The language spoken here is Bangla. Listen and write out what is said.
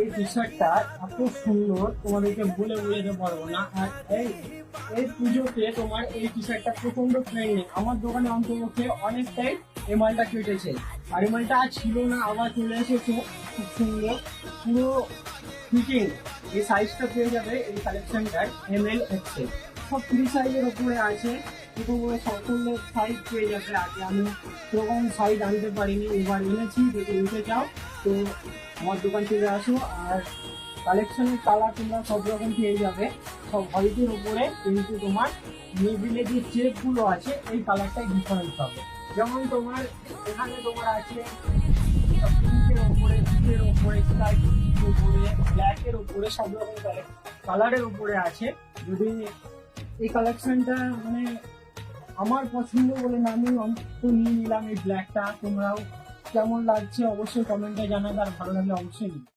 এই টি শার্টটা এত সুন্দর, তোমাদেরকে বলে বোঝাতে পারব না। আর এই এই পুজোতে তোমার এই টি শার্টটা প্রচণ্ড ট্রেন্ডিং আমার দোকানে অন্তপক্ষে অনেকটাই এই মালটা কেটেছে। আর এই মালটা ছিল না, আবার চলে এসেছে, খুব সুন্দর। পুরো ফিটিং এই সাইজটা পেয়ে যাবে এই কালেকশনটার এম এল এক্সেল সব ফ্রি সাইজের উপরে আছে। কিন্তু সকল সাইজ পেয়ে যাবে আগে। আমি সেরকম সাইজ আনতে পারিনি, এবার এনেছি, যদি নিতে চাও। তো আমার দোকান চলে আসো আর কালেকশনের কালার তোমরা সব রকম পেয়ে যাবে। সব হোয়াইটের উপরে কিন্তু তোমার মিডিলে যে চেকগুলো আছে, এই কালারটাই ডিফারেন্স হবে যেমন তোমার এখানে তোমার আছে পিঙ্কের স্কাইয়ের উপরে ব্ল্যাকের উপরে সব রকম কালারের উপরে আছে। যদি এই কালেকশনটা মানে আমার পছন্দ বলে না আমি অন্তত নিয়ে নিলাম এই ব্ল্যাকটা তোমরাও কেমন লাগছে অবশ্যই কমেন্টে জানাবে আর ভালো লাগলে অবশ্যই।